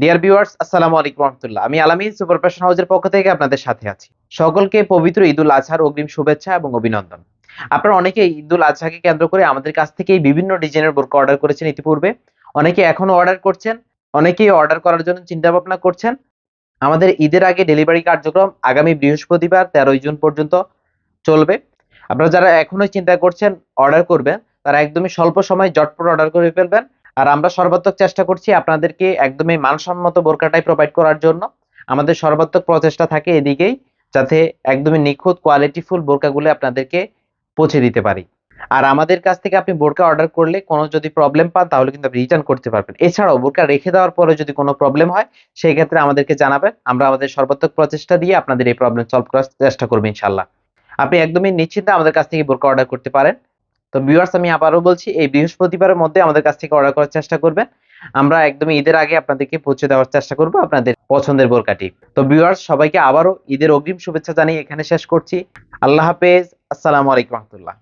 Dear viewers আসসালামু আলাইকুম রহমতুল্লাহ। আমি আলামিন সুপার ফ্যাশন হাউসের পক্ষ থেকে আপনাদের সাথে আছি। সকলকে পবিত্র ঈদুল আজহার অগ্রিম শুভেচ্ছা এবং অভিনন্দন। আপনারা অনেকে ঈদুল আজহাকে কেন্দ্র করে আমাদের কাছ থেকে বিভিন্ন ডিজাইনের বোরকা অর্ডার করেছেন ইতিপূর্বে। অনেকে এখনও অর্ডার করছেন, অনেকেই অর্ডার করার জন্য চিন্তা ভাবনা করছেন। আমাদের ঈদের আগে ডেলিভারি কার্যক্রম আগামী বৃহস্পতিবার, তেরোই জুন পর্যন্ত চলবে। আপনারা যারা এখনও চিন্তা করছেন অর্ডার করবেন, তারা একদমই স্বল্প সময় জটপট অর্ডার করে ফেলবেন। আর আমরা সর্বাত্মক চেষ্টা করছি আপনাদেরকে একদমই মানসম্মত বোরকাটাই প্রোভাইড করার জন্য। আমাদের সর্বাত্মক প্রচেষ্টা থাকে এদিকেই, যাতে একদমই নিখুঁত কোয়ালিটিফুল বোরকাগুলো আপনাদেরকে পৌঁছে দিতে পারি। আর আমাদের কাছ থেকে আপনি বোরকা অর্ডার করলে কোনো যদি প্রবলেম পান, তাহলে কিন্তু আপনি রিটার্ন করতে পারবেন। এছাড়াও বোরকা রেখে দেওয়ার পরে যদি কোনো প্রবলেম হয় সেই ক্ষেত্রে আমাদেরকে জানাবেন। আমরা আমাদের সর্বাত্মক প্রচেষ্টা দিয়ে আপনাদের এই প্রবলেম সলভ করার চেষ্টা করব ইনশাল্লাহ আপনি একদমই নিশ্চিন্তে আমাদের কাছ থেকে বোরকা অর্ডার করতে পারেন। তো ভিউয়ার্স আমি আবারও বলছি, এই বৃহস্পতিবারের মধ্যে আমাদের কাছ থেকে অর্ডার করার চেষ্টা করবেন। আমরা একদমই ঈদের আগে আপনাদেরকে পৌঁছে দেওয়ার চেষ্টা করব আপনাদের পছন্দের বোরকাটি। তো ভিউয়ার্স সবাইকে আবারও ঈদের অগ্রিম শুভেচ্ছা জানিয়ে এখানে শেষ করছি। আল্লাহ হাফেজ, আসসালামু আলাইকুম রহমতুল্লাহ।